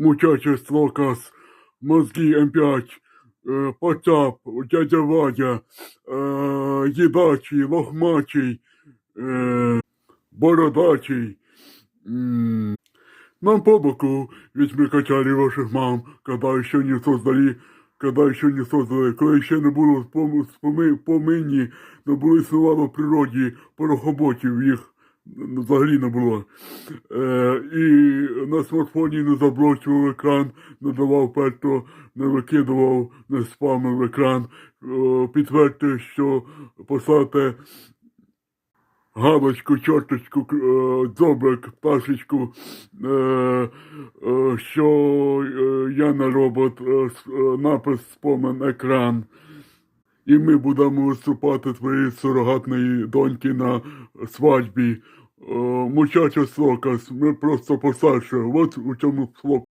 Muchachos Локас, Мозги М5, е, Потап, Дядя Вадя, е, Їдачий, Лохмачий, е, Бородачий. Нам по боку, ведь мы качали ваших мам, когда еще не создали, когда еще не создали, коли ще не було спом- споми- поминні, не було існувало в природі порохоботів їх взагалі не було. Е, і на смартфоні не заблочував екран, не давав пето, не викидував, не спамив екран. Е, підтвердьте, що писати галочку, чорточку, е, дзобик, пташечку, е, що я не робот, напис спомен екран. І ми будемо виступати твоєї сурогатної доньки на свадьбі. Е, Мучачо Сокас, ми просто постарше. От у цьому слог.